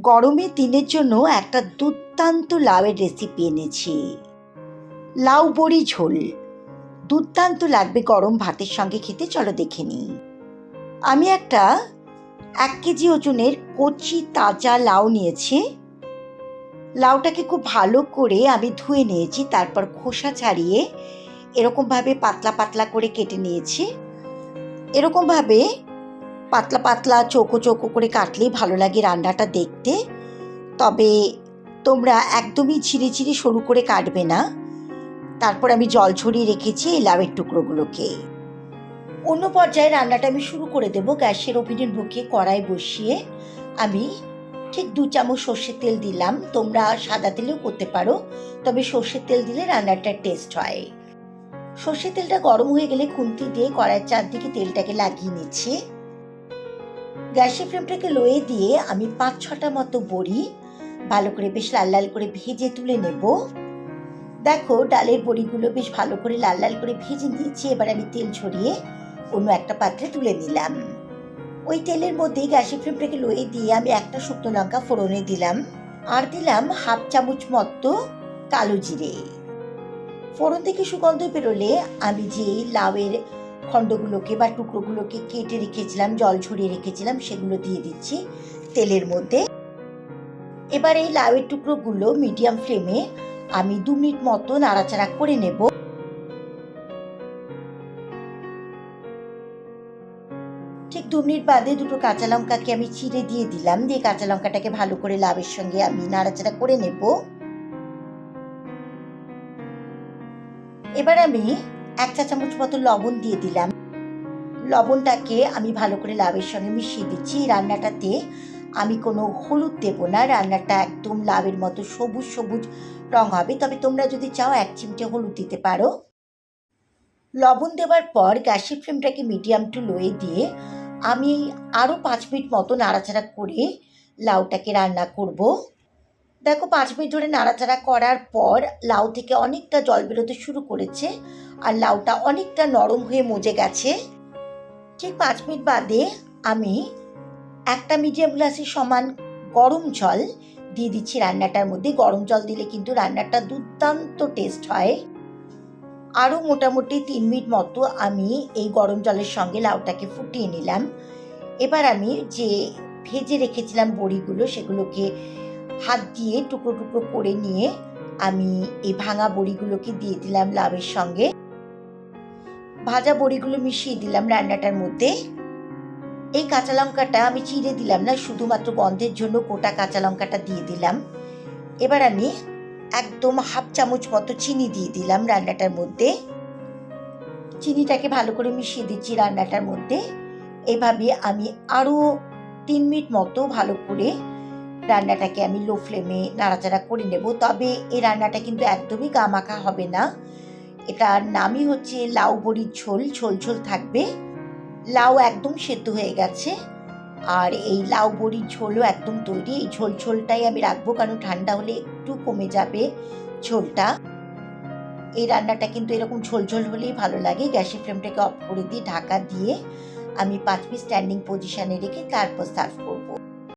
গরমের দিনের জন্য একটা দুর্দান্ত লাউয়ের রেসিপি এনেছি। লাউ বড়ি ঝোল। দুর্দান্ত লাগবে গরম ভাতের সঙ্গে খেতে, চলো দেখে নিই। আমি একটা এক কেজি ওজনের কচি তাজা লাউ নিয়েছি। লাউটাকে খুব ভালো করে আমি ধুয়ে নিয়েছি, তারপর খোসা ছাড়িয়ে এরকমভাবে পাতলা পাতলা করে কেটে নিয়েছি। এরকমভাবে পাতলা পাতলা চৌকো চৌকো করে কাটলেই ভালো লাগে রান্নাটা দেখতে। তবে তোমরা একদমই ঝিরে ঝিরে সরু করে কাটবে না। তারপর আমি জল ছড়িয়ে রেখেছি এই লাউয়ের টুকরোগুলোকে। অন্য পর্যায়ে রান্নাটা আমি শুরু করে দেবো গ্যাসের ওভেনের বুকে কড়াই বসিয়ে। আমি ঠিক দু চামচ সর্ষের তেল দিলাম। তোমরা সাদা তেলেও করতে পারো, তবে সর্ষের তেল দিলে রান্নাটার টেস্ট হয়। সর্ষের তেলটা গরম হয়ে গেলে খুন্তি দিয়ে কড়াইয়ের চারদিকে তেলটাকে লাগিয়ে নিচ্ছি। গ্যাসের ফ্লেমটাকে লোয়ে দিয়ে আমি পাঁচ ছটা মতো বড়ি, ভালো করে বেশ লাল লাল করে ভেজে তুলে নেব। দেখো, ডালের বড়িগুলো বেশ ভালো করে লাল লাল করে ভেজে নিয়েছি, এবার আমি তেল ছড়িয়ে অন্য একটা পাত্রে তুলে নিলাম। ওই তেলের মধ্যে গ্যাসের ফ্লেমটাকে লোয়ে দিয়ে আমি একটা শুকনো লঙ্কা ফোড়নে দিলাম আর দিলাম হাফ চামচ মতো কালো জিরে। ফোড়ন থেকে সুগন্ধ বেরোলে আমি যে লাউয়ের খণ্ডগুলোকে বা টুকরোগুলোকে কেটে রেখেছিলাম, জল ছড়িয়ে রেখেছিলাম, সেগুলো দিয়ে দিচ্ছি তেলের মধ্যে। এবার এই লাউয়ের টুকরোগুলো মিডিয়াম ফ্লেমে আমি দু মিনিট মতো নাড়াচাড়া করে নেব। ঠিক দু মিনিট বাদে দুটো কাঁচা লঙ্কাকে আমি চিড়ে দিয়ে দিলাম, দিয়ে কাঁচা লঙ্কাটাকে ভালো করে লাউয়ের সঙ্গে আমি নাড়াচাড়া করে নেব। এবার আমি এক চা চামচ মতো লবণ দিয়ে দিলাম। লবণটাকে আমি ভালো করে লাভের সঙ্গে মিশিয়ে দিচ্ছি। রান্নাটাতে আমি কোনো হলুদ দেবো না। রান্নাটা একদম লাভের মতো সবুজ সবুজ রং হবে। তবে তোমরা যদি চাও, এক চিমটে হলুদ দিতে পারো। লবণ দেওয়ার পর গ্যাসের ফ্লেমটাকে মিডিয়াম টু লোয়ে দিয়ে আমি আরও পাঁচ মিনিট মতো নাড়াচাড়া করে লাউটাকে রান্না করব। দেখো, পাঁচ মিনিট ধরে নাড়াচাড়া করার পর লাউ থেকে অনেকটা জল বেরোতে শুরু করেছে। আর লাউটা অনেকটা নরম হয়ে মজে গেছে। ঠিক পাঁচ মিনিট বাদে আমি একটা মিডিয়াম গ্লাসের সমান গরম জল দিয়ে দিচ্ছি রান্নাটার মধ্যে। গরম জল দিলে কিন্তু রান্নাটা দুর্দান্ত টেস্ট হয়। আরও মোটামুটি তিন মিনিট মতো আমি এই গরম জলের সঙ্গে লাউটাকে ফুটিয়ে নিলাম। এবার আমি যে ভেজে রেখেছিলাম বড়িগুলো, সেগুলোকে হাত দিয়ে টুকরো টুকরো করে নিয়ে আমি এই ভাঙা বড়িগুলোকে দিয়ে দিলাম লাউয়ের সঙ্গে। ভাজা বড়িগুলো মিশিয়ে দিলাম রান্নাটার মধ্যে। এই কাঁচা লঙ্কাটা আমি চিড়ে দিলাম না, শুধুমাত্র গন্ধের জন্য গোটা কাঁচা লঙ্কাটা দিয়ে দিলাম। এবার আমি একদম হাফ চামচ মতো চিনি দিয়ে দিলাম রান্নাটার মধ্যে। চিনিটাকে ভালো করে মিশিয়ে দিচ্ছি রান্নাটার মধ্যে। এভাবে আমি আরও তিন মিনিট মতো ভালো করে রান্নাটাকে আমি লো ফ্লেমে নাড়াচাড়া করে নেব। তবে এই রান্নাটা কিন্তু একদমই গা মাখা হবে না। এটার নামই হচ্ছে লাউ বড়ির ঝোল ঝোল ঝোল থাকবে। লাউ একদম সেদ্ধ হয়ে গেছে। আর এই লাউ বড়ির ঝোলও একদম তৈরি। এই ঝোল ঝোলটাই আমি রাখব কারণ ঠান্ডা হলে একটু কমে যাবে ঝোলটা। এই রান্নাটা কিন্তু এরকম ঝোল ঝোল হলেই ভালো লাগে। গ্যাসের ফ্লেমটাকে অফ করে দিয়ে ঢাকা দিয়ে আমি পাঁচ পিস স্ট্যান্ডিং পজিশনে রেখে তারপর সার্ভ করব।